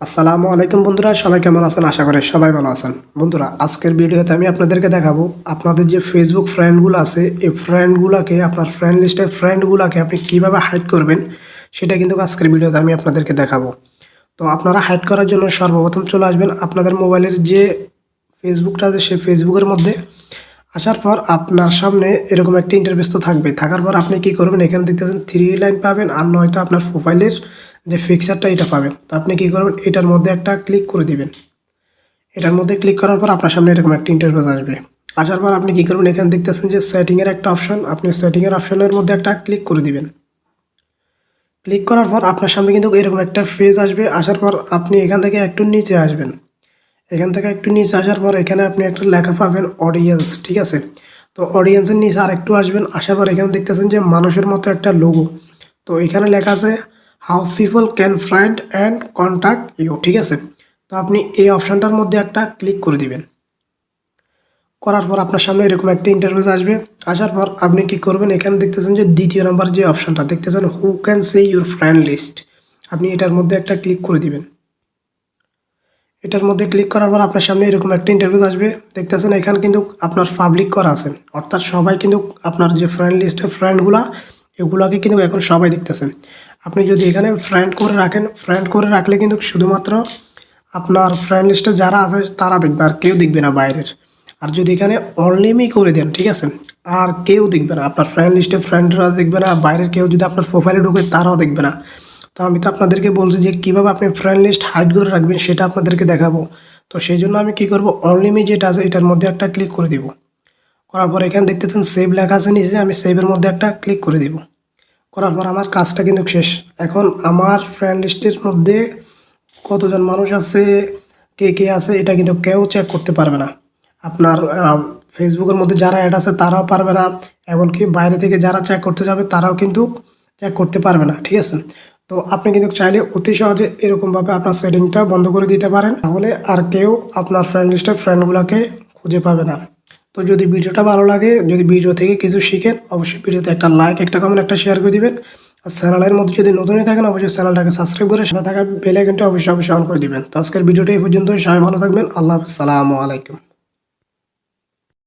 আসসালামু আলাইকুম বন্ধুরা, সবাই কেমন আছেন? আশা করি সবাই ভালো আছেন। বন্ধুরা, আজকের ভিডিওতে আমি আপনাদেরকে দেখাবো আপনাদের যে ফেসবুক ফ্রেন্ডগুলো আছে, এই ফ্রেন্ডগুলোকে আপনার ফ্রেন্ড লিস্টের ফ্রেন্ডগুলোকে আপনি কীভাবে হাইড করবেন, সেটা কিন্তু আজকের ভিডিওতে আমি আপনাদেরকে দেখাবো। তো আপনারা হাইড করার জন্য সর্বপ্রথম চলে আসবেন আপনাদের মোবাইলের যে ফেসবুকটা আছে, সেই ফেসবুকের মধ্যে। আসার পর আপনার সামনে এরকম একটা ইন্টারভেস তো থাকবে থাকার পর আপনি কি করবেন, এখানে দেখতেছেন থ্রি লাইন পাবেন আর নয়তো আপনার প্রোফাইলের যে ফিক্সারটা এটা পাবেন। তো আপনি কী করবেন, এটার মধ্যে একটা ক্লিক করে দিবেন। এটার মধ্যে ক্লিক করার পর আপনার সামনে এরকম একটা ইন্টারভেস আসবে। আসার পর আপনি কী করবেন, এখানে দেখতেছেন যে সেটিংয়ের একটা অপশন আপনি সেটিংয়ের অপশনের মধ্যে একটা ক্লিক করে দিবেন। ক্লিক করার পর আপনার সামনে কিন্তু এরকম একটা ফেজ আসবে। আসার পর আপনি এখান থেকে একটু নিচে আসবেন। এখান থেকে একটু নিচে আসার পর এখানে আপনি একটা লেখা পাবেন অডিয়েন্স ঠিক আছে? তো অডিয়েন্সের নিচে আর একটু আসবেন। আসার পর এখানে দেখতেছেন যে মানুষের মতো একটা লোগো তো এখানে লেখা আছে how people can friend and contact you ঠিক আছে? তো আপনি এই অপশানটার মধ্যে একটা ক্লিক করে দিবেন। করার পর আপনার সামনে এরকম একটা ইন্টারভিউ আসবে। আসার পর আপনি কি করবেন? এখানে দেখতেছেন যে দ্বিতীয় নাম্বার যে অপশানটা, দেখতেছেন who can see your friend list আপনি এটার মধ্যে একটা ক্লিক করে দিবেন। এটার মধ্যে ক্লিক করার পর আপনার সামনে এরকম একটা ইন্টারভিউ আসবে। দেখতেছেন এখানে কিন্তু আপনার পাবলিক করা আছে। অর্থাৎ সবাই কিন্তু আপনার যে ফ্রেন্ড লিস্টের ফ্রেন্ডগুলা এগুলাকে কিন্তু এখন সবাই দেখতেছেন। আপনি যদি এখানে ফ্রেন্ড করে রাখেন ফ্রেন্ড করে রাখলে কিন্তু শুধুমাত্র আপনার ফ্রেন্ড লিস্টে যারা আছে, তারা দেখবে, আর কেউ দেখবে না বাইরের। আর যদি এখানে অনলিমি করে দেন, ঠিক আছে? আর কেউ দেখবে না। আপনার ফ্রেন্ড লিস্টে ফ্রেন্ডরা দেখবে না, বাইরের কেউ যদি আপনার প্রোফাইলে ঢুকে, তারাও দেখবে না। তো আমি তো আপনাদেরকে বলছি যে, কীভাবে আপনি ফ্রেন্ড লিস্ট হাইড করে রাখবেন, সেটা আপনাদেরকে দেখাবো। তো সেই জন্য আমি কি করব? অনলিমি যেটা আছে, এটার মধ্যে একটা ক্লিক করে দিব। করার পর এখানে দেখতেছেন সেভ লেখা আছে নিচে, আমি সেভের মধ্যে একটা ক্লিক করে দিব। করার পর আমার কাজটা কিন্তু শেষ। এখন আমার ফ্রেন্ড লিস্টের মধ্যে কতজন মানুষ আছে, কে কে আছে, এটা কিন্তু কেউ চেক করতে পারবে না। আপনার ফেসবুকের মধ্যে যারা অ্যাড আছে তারাও পারবে না, এমনকি বাইরে থেকে যারা চেক করতে যাবে তারাও কিন্তু চেক করতে পারবে না, ঠিক আছে? তো আপনি কিন্তু চাইলে অতি সহজে এরকমভাবে আপনার সেটিংটা বন্ধ করে দিতে পারেন। তাহলে আর কেউ আপনার ফ্রেন্ড লিস্টের ফ্রেন্ডগুলোকে খুঁজে পাবে না। তো যদি ভিডিওটা ভালো লাগে, যদি ভিডিও থেকে কিছু শিখেন, অবশ্যই ভিডিওতে একটা লাইক একটা কমেন্ট একটা শেয়ার করে দিবেন। আর চ্যানেলের মধ্যে যদি নতুনই থাকেন, অবশ্যই চ্যানেলটাকে সাবস্ক্রাইব করে সাথে থাকা বেলাইকনটা অবশ্যই অবশ্যই অন করে দিবেন। তো আজকের ভিডিওটা এই পর্যন্ত সবাই ভালো থাকবেন। আল্লাহ হাফিজ। সালামু আলাইকুম।